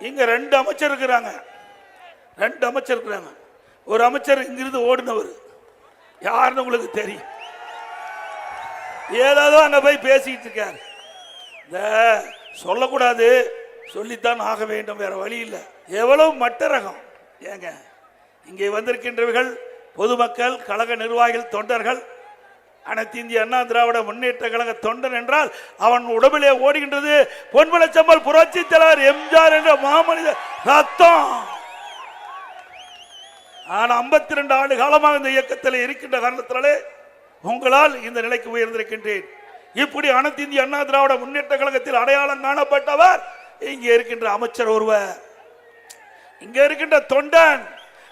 இங்க ரெண்டு அமைச்சர் இருக்கிறாங்க. ரெண்டு அமைச்சர் இருக்கிறாங்க. ஒரு அமைச்சர் இங்கிருந்து ஓடினவர். யாருன்னு உங்களுக்கு தெரியும். ஏதாவது அங்க போய் பேசிக்கிட்டு இருக்காரு. இந்த சொல்லக்கூடாது சொல்லித்தான் ஆக வேண்டும் வேற வழி இல்லை. எவ்வளவு மட்ட ரகம் ஏங்க இங்கே வந்திருக்கின்றவர்கள் பொதுமக்கள் கழக நிர்வாகிகள் தொண்டர்கள் அனைத்து இந்திய அண்ணா திராவிட முன்னேற்ற கழக தொண்டன் என்றால் அவன் உடம்பிலே ஓடுகின்றது. பொன்மலச்சம்பல் புரட்சி தலைவர் எம்ஜிஆர் என்ற மாமனித ரத்தம். ஆனால் ஐம்பத்தி ரெண்டு ஆண்டு காலமாக இந்த இயக்கத்தில் இருக்கின்ற காரணத்தினாலே உங்களால் இந்த நிலைக்கு உயர்ந்திருக்கின்றேன். இப்படி அனைத்து இந்திய அண்ணா திராவிட முன்னேற்ற கழகத்தில் அடையாளம் காணப்பட்டவர் இங்கே இருக்கின்ற அமைச்சர் ஒருவர். இங்கே இருக்கின்ற தொண்டன்.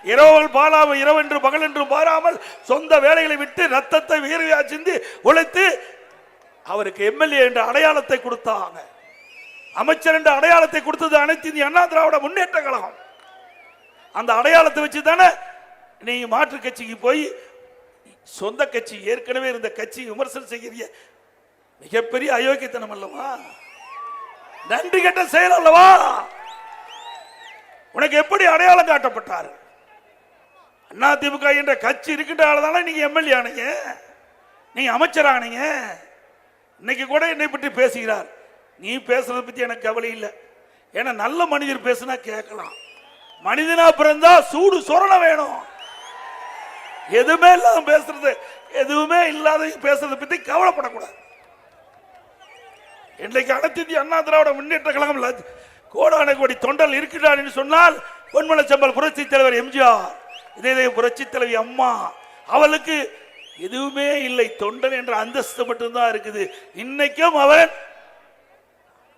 இரவல் பாலாமல் இரவென்று பகல் பாராமல் சொந்த வேலைகளை விட்டு ரத்தத்தை வீரவியா சிந்தி உழைத்து அவருக்கு எம்எல்ஏ என்ற அடையாளத்தை கொடுத்தாங்க. அமைச்சர் என்ற அடையாளத்தை கொடுத்தது அனைத்து இந்திய அண்ணா திராவிட முன்னேற்ற கழகம் அந்த அடையாளத்தை வச்சு தானே நீ மாற்று கட்சிக்கு போய் சொந்த கட்சி ஏற்கனவே இருந்த கட்சி விமர்சனம் செய்கிறிய மிகப்பெரிய அயோக்கியத்தனம் அல்லவா? நன்றி கெட்ட செயல் அல்லவா? உனக்கு எப்படி அடையாளம் காட்டப்பட்டார் அண்ணா திமுக என்ற கட்சி இருக்கின்றதால நீங்க எம்எல்ஏ ஆனீங்க? நீங்க அமைச்சர் ஆனீங்க இன்னைக்கு கூட என்னை பற்றி பேசுகிறார். நீ பேசுறத பத்தி எனக்கு கவலை இல்லை. ஏன்னா நல்ல மனிதர் பேசுனா கேட்கலாம். மனிதனா பிறந்தா சூடு சொரண வேணும். எதுவுமே இல்லாத பேசுறது எதுவுமே இல்லாத பேசுறதை பத்தி கவலைப்படக்கூடாது. இன்றைக்கு அனைத்து இந்திய அண்ணா திராவிட முன்னேற்ற கழகம் கோடான கோடி தொண்டல் இருக்கிறார் என்று சொன்னால் பொன்மனச்சம்பல் புரட்சி தலைவர் எம்ஜிஆர். இதே புரட்சி தலைவி அம்மா அவளுக்கு எதுவுமே இல்லை. தொண்டன் என்ற அந்தஸ்து மட்டும்தான் இருக்குது. இன்னைக்கும் அவன்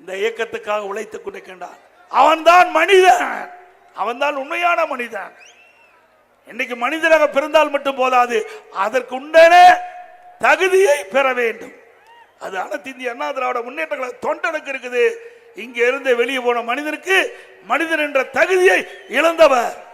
இந்த இயக்கத்துக்காக உழைத்துக் கொண்டிருக்கின்றான். அவன்தான் மனிதன். அவன்தான் உண்மையான மனிதன். இன்னைக்கு மனிதனாக பிறந்தால் மட்டும் போதாது. அதற்கு தகுதியை பெற வேண்டும். அது அனைத்து இந்திய அண்ணா திராவிட முன்னேற்ற தொண்டனுக்கு இருக்குது. இங்க இருந்து வெளியே போன மனிதனுக்கு மனிதன் என்ற தகுதியை இழந்தவர்.